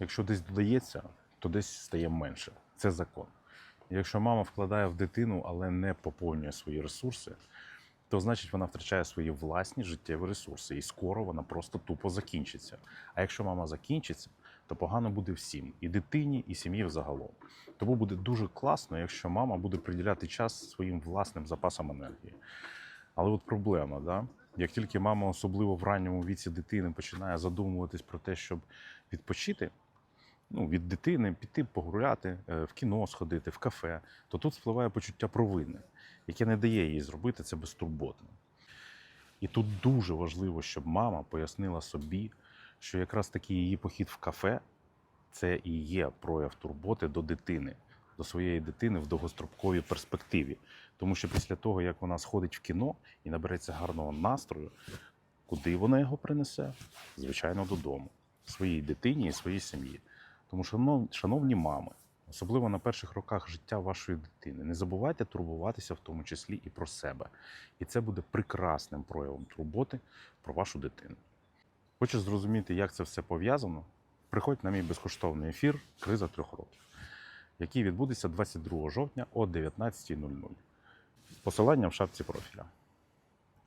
Якщо десь додається, то десь стає менше. Це закон. Якщо мама вкладає в дитину, але не поповнює свої ресурси, то значить вона втрачає свої власні життєві ресурси, і скоро вона просто тупо закінчиться. А якщо мама закінчиться, то погано буде всім і дитині, і сім'ї взагалом. Тому буде дуже класно, якщо мама буде приділяти час своїм власним запасам енергії. Але от проблема, да? як тільки мама, особливо в ранньому віці дитини, починає задумуватись про те, щоб відпочити, ну, від дитини піти погуляти, е, в кіно сходити, в кафе, то тут впливає почуття провини, яке не дає їй зробити це безтурботно. І тут дуже важливо, щоб мама пояснила собі, що якраз таки її похід в кафе це і є прояв турботи до дитини, до своєї дитини в довгостроковій перспективі. Тому що після того, як вона сходить в кіно і набереться гарного настрою, куди вона його принесе? Звичайно, додому, своїй дитині і своїй сім'ї. Тому, шанов- шановні мами, особливо на перших роках життя вашої дитини, не забувайте турбуватися в тому числі і про себе. І це буде прекрасним проявом турботи про вашу дитину. Хочеш зрозуміти, як це все пов'язано? Приходь на мій безкоштовний ефір Криза трьох років, який відбудеться 22 жовтня о 19.00. Посилання в шапці профіля.